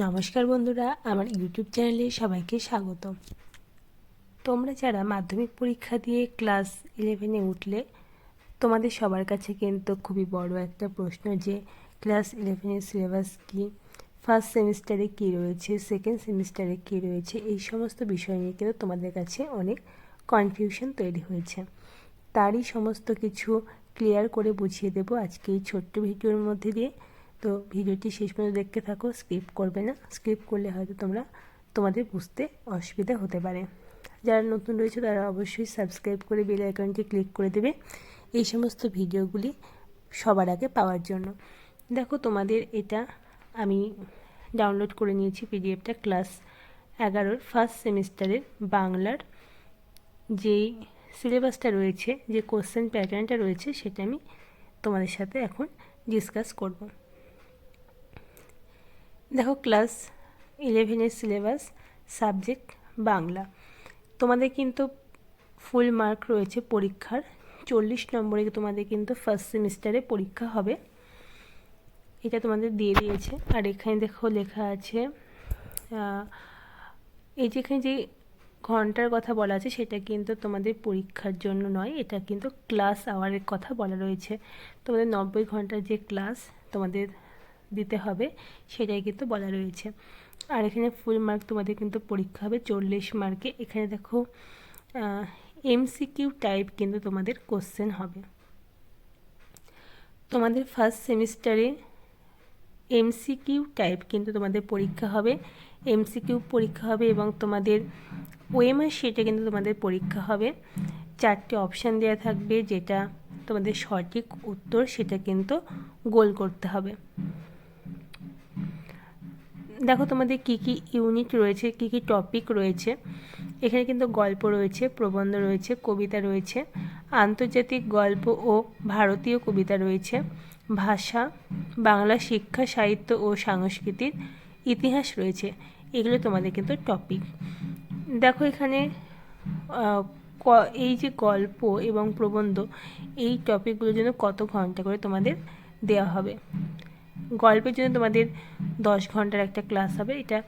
নমস্কার বন্ধুরা, আমার ইউটিউব চ্যানেলে সবাইকে স্বাগত তোমরা যারা মাধ্যমিক পরীক্ষা দিয়ে ক্লাস ইলেভেনে উঠলে, তোমাদের সবার কাছে কিন্তু খুবই বড় একটা প্রশ্ন যে, ক্লাস ইলেভেনের সিলেবাস কী? ফার্স্ট সেমিস্টারে কী রয়েছে? সেকেন্ড সেমিস্টারে কী রয়েছে? এই সমস্ত বিষয় নিয়ে কিন্তু তোমাদের কাছে অনেক কনফিউশন তৈরি হয়েছে। তারই সমস্ত কিছু ক্লিয়ার করে বুঝিয়ে দেবো আজকে এই ছোট্ট ভিডিওর মধ্যে দিয়ে। তো ভিডিওটি শেষ পর্যন্ত দেখতে থাকো, স্কিপ করবে না। স্কিপ করলে হয়তো তোমরা তোমাদের বুঝতে অসুবিধা হতে পারে। যারা নতুন রয়েছে, তারা অবশ্যই সাবস্ক্রাইব করে বেল আইকনটি ক্লিক করে দেবে এই সমস্ত ভিডিওগুলি সবার আগে পাওয়ার জন্য। দেখো, তোমাদের এটা আমি ডাউনলোড করে নিয়েছি পিডিএফটা ক্লাস এগারোর ফার্স্ট সেমিস্টারের বাংলার যেই সিলেবাসটা রয়েছে, যে কোশ্চেন প্যাটার্নটা রয়েছে, সেটা আমি তোমাদের সাথে এখন ডিসকাস করব। দেখো ক্লাস ইলেভেনের সিলেবাস সাবজেক্ট বাংলা। তোমাদের কিন্তু ফুল মার্ক রয়েছে পরীক্ষার। চল্লিশ নম্বরে তোমাদের কিন্তু ফার্স্ট সেমিস্টারে পরীক্ষা হবে। এটা তোমাদের দিয়ে দিয়েছে। আর এখানে দেখো লেখা আছে এই যেখানে যে ঘণ্টার কথা বলা আছে, সেটা কিন্তু তোমাদের পরীক্ষার জন্য নয়। এটা কিন্তু ক্লাস আওয়ারের কথা বলা রয়েছে। তোমাদের নব্বই ঘণ্টার যে ক্লাস তোমাদের দিতে হবে, সেটাই কিন্তু বলা রয়েছে। আর এখানে ফুল মার্ক তোমাদের কিন্তু পরীক্ষা হবে চল্লিশ মার্কে এখানে দেখো এমসিকিউ টাইপ কিন্তু তোমাদের কোশ্চেন হবে। তোমাদের ফার্স্ট সেমিস্টারে এমসিকিউ টাইপ কিন্তু তোমাদের পরীক্ষা হবে। এমসিকিউ পরীক্ষা হবে এবং তোমাদের ওএমআর সেটা কিন্তু তোমাদের পরীক্ষা হবে। চারটে অপশান দেওয়া থাকবে, যেটা তোমাদের সঠিক উত্তর সেটা কিন্তু গোল করতে হবে। দেখো তোমাদের কি কি ইউনিট রয়েছে, কি কি টপিক রয়েছে। এখানে কিন্তু গল্প রয়েছে, প্রবন্ধ রয়েছে, কবিতা রয়েছে। আন্তর্জাতিক গল্প ও ভারতীয় কবিতা রয়েছে। ভাষা, বাংলা শিক্ষা, সাহিত্য ও সংস্কৃতির ইতিহাস রয়েছে। এগুলো তোমাদের কিন্তু টপিক দেখো এখানে এই যে গল্প এবং প্রবন্ধ, এই টপিকগুলোর জন্য কত ঘণ্টা করে তোমাদের দেওয়া হবে। গল্পের জন্য তোমাদের দশ ঘণ্টার একটা ক্লাস হবে। এটা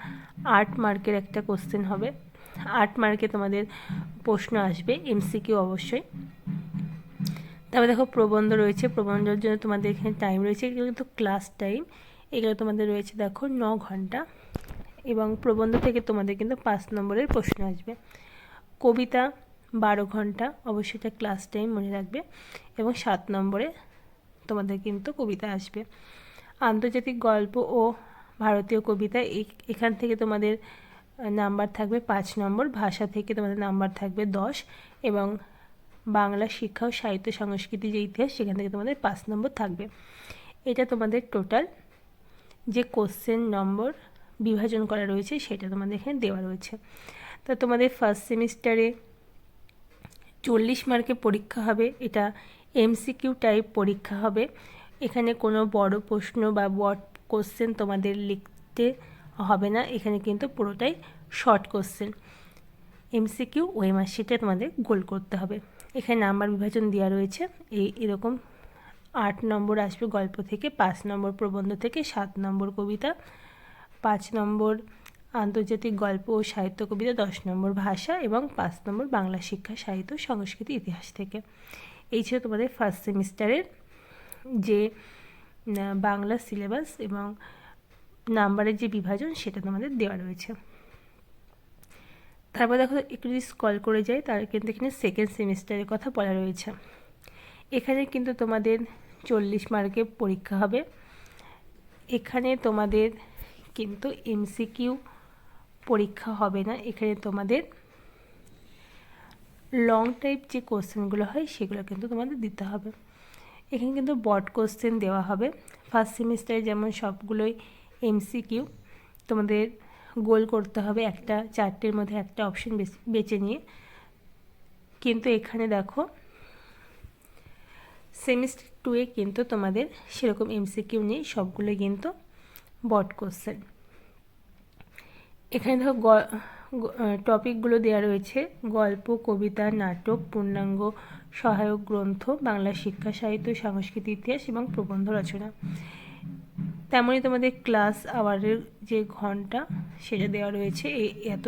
আট মার্কের একটা কোশ্চেন হবে। আট মার্কে তোমাদের প্রশ্ন আসবে এমসিকিউ অবশ্যই। তারপরে দেখো প্রবন্ধ রয়েছে। প্রবন্ধের জন্য তোমাদের এখানে টাইম রয়েছে। এগুলো কিন্তু ক্লাস টাইম এগুলো তোমাদের রয়েছে দেখো ন ঘণ্টা। এবং প্রবন্ধ থেকে তোমাদের কিন্তু পাঁচ নম্বরের প্রশ্ন আসবে। কবিতা বারো ঘণ্টা অবশ্যই এটা ক্লাস টাইম মনে রাখবে। এবং সাত নম্বরে তোমাদের কিন্তু কবিতা আসবে। আন্তর্জাতিক গল্প ও ভারতীয় কবিতা এখান থেকে তোমাদের নাম্বার থাকবে পাঁচ নম্বর, ভাষা থেকে তোমাদের নাম্বার থাকবে দশ, এবং বাংলা শিক্ষা ও সাহিত্য সংস্কৃতি যে ইতিহাস, সেখান থেকে তোমাদের পাঁচ নম্বর থাকবে। এটা তোমাদের টোটাল। যে কোশ্চেন নম্বর বিভাজন করা রয়েছে, সেটা তোমাদের এখানে দেওয়া রয়েছে। তা তোমাদের ফার্স্ট সেমিস্টারে চল্লিশ মার্কে পরীক্ষা হবে, এটা এমসিকিউ টাইপ পরীক্ষা হবে। এখানে কোনো বড় প্রশ্ন বা বড় কোশ্চেন তোমাদের লিখতে হবে না। এখানে কিন্তু পুরোটাই শর্ট কোশ্চেন এমসিকিউ ওএমআর সেটা তোমাদের গোল করতে হবে। এখানে নাম্বার বিভাজন দেওয়া রয়েছে। এই এরকম আট নম্বর আসবে গল্প থেকে, পাঁচ নম্বর প্রবন্ধ থেকে, সাত নম্বর কবিতা, পাঁচ নম্বর আন্তর্জাতিক গল্প ও সাহিত্য কবিতা, দশ নম্বর ভাষা এবং পাঁচ নম্বর বাংলা শিক্ষা, সাহিত্য সংস্কৃতি ইতিহাস থেকে। এই ছিল তোমাদের ফার্স্ট সেমিস্টারের যে বাংলা সিলেবাস এবং নাম্বারের যে বিভাজন সেটা তোমাদের দেওয়া রয়েছে। তারপর দেখো একটু যদি স্কল করে যাই, তার কিন্তু এখানে সেকেন্ড সেমিস্টারের কথা বলা রয়েছে। এখানে কিন্তু তোমাদের চল্লিশ মার্কে পরীক্ষা হবে। এখানে তোমাদের কিন্তু এমসিকিউ পরীক্ষা হবে না। এখানে তোমাদের লং টাইপ যে কোশ্চেনগুলো হয়, সেগুলো কিন্তু তোমাদের দিতে হবে। এখানে কিন্তু বট কোশ্চেন দেওয়া হবে। ফার্স্ট সেমিস্টারে যেমন সবগুলোই এমসিকিউ তোমাদের গোল করতে হবে একটা চারটের মধ্যে একটা অপশন বেছে নিয়ে। কিন্তু এখানে দেখো সেমিস্টার টুয়ে কিন্তু তোমাদের সেরকম এমসিকিউ নেই সবগুলো কিন্তু বট কোশ্চেন এখানে দেখো টপিকগুলো দেওয়া রয়েছে। গল্প, কবিতা, নাটক, পূর্ণাঙ্গ, সহায়ক গ্রন্থ, বাংলা শিক্ষা, সাহিত্য সংস্কৃতি ইতিহাস এবং প্রবন্ধ রচনা। তেমনই তোমাদের ক্লাস আওয়ারের যে ঘণ্টা, সেটা দেওয়া রয়েছে। এই এত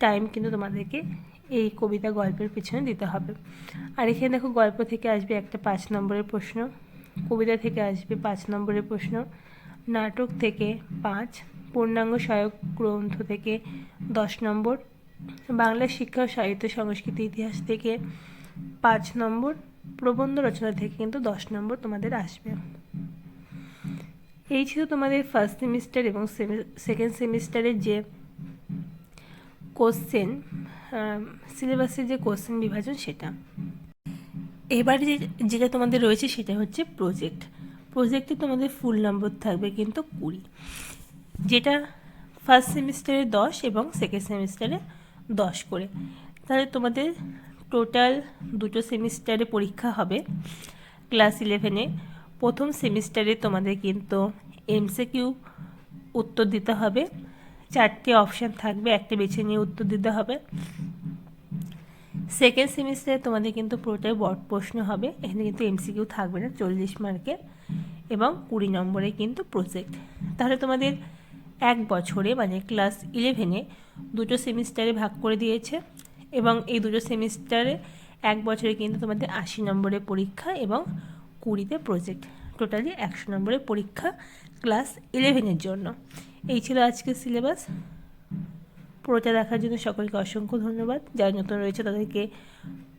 টাইম কিন্তু তোমাদেরকে এই কবিতা গল্পের পিছনে দিতে হবে। আর এখানে দেখো, গল্প থেকে আসবে একটা পাঁচ নম্বরের প্রশ্ন, কবিতা থেকে আসবে পাঁচ নম্বরের প্রশ্ন। নাটক থেকে পাঁচ, পূর্ণাঙ্গ সহায়ক গ্রন্থ থেকে দশ নম্বর, বাংলা শিক্ষা ও সাহিত্য সংস্কৃতি ইতিহাস থেকে পাঁচ নম্বর, প্রবন্ধ রচনা থেকে কিন্তু দশ নম্বর তোমাদের আসবে। এই ছিল তোমাদের ফার্স্ট সেমিস্টার এবং সেকেন্ড সেমিস্টারের যে কোশ্চেন সিলেবাসের যে কোশ্চেন বিভাজন সেটা। এবারে যে, যেটা তোমাদের রয়েছে সেটা হচ্ছে প্রজেক্ট প্রজেক্টে তোমাদের ফুল নম্বর থাকবে কিন্তু কুড়ি। যেটা ফার্স্ট সেমিস্টারে দশ এবং সেকেন্ড সেমিস্টারে দশ করে। তাহলে তোমাদের টোটাল দুটো সেমিস্টারে পরীক্ষা হবে। ক্লাস ইলেভেনে প্রথম সেমিস্টারে তোমাদের কিন্তু এমসিকিউ উত্তর দিতে হবে। চারটে অপশান থাকবে, একটা বেছে নিয়ে উত্তর দিতে হবে। সেকেন্ড সেমিস্টারে তোমাদের কিন্তু পুরোটাই বট প্রশ্ন হবে। এখানে কিন্তু এমসিকিউ থাকবে না, চল্লিশ মার্কের এবং কুড়ি নম্বরে কিন্তু প্রজেক্ট তাহলে তোমাদের এক বছরে মানে ক্লাস ইলেভেনে দুটো সেমিস্টারে ভাগ করে দিয়েছে এবং এই দুটো সেমিস্টারে এক বছরে কিন্তু তোমাদের আশি নম্বরে পরীক্ষা এবং কুড়িতে প্রজেক্ট টোটালি একশো নম্বরে পরীক্ষা ক্লাস ইলেভেনের জন্য। এই ছিল আজকের সিলেবাস পুরোটা দেখার জন্য সকলকে অসংখ্য ধন্যবাদ। যারা নতুন রয়েছে তাদেরকে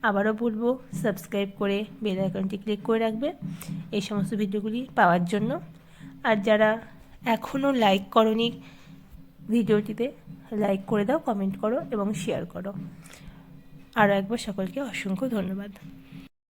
আবারও বলব, সাবস্ক্রাইব করে বেল আইকনটি ক্লিক করে রাখবে। এই সমস্ত ভিডিওগুলি পাওয়ার জন্য। আর যারা এখনও লাইক করনি ভিডিওটিতে লাইক করে দাও কমেন্ট করো এবং শেয়ার করো। আরও একবার সকলকে অসংখ্য ধন্যবাদ।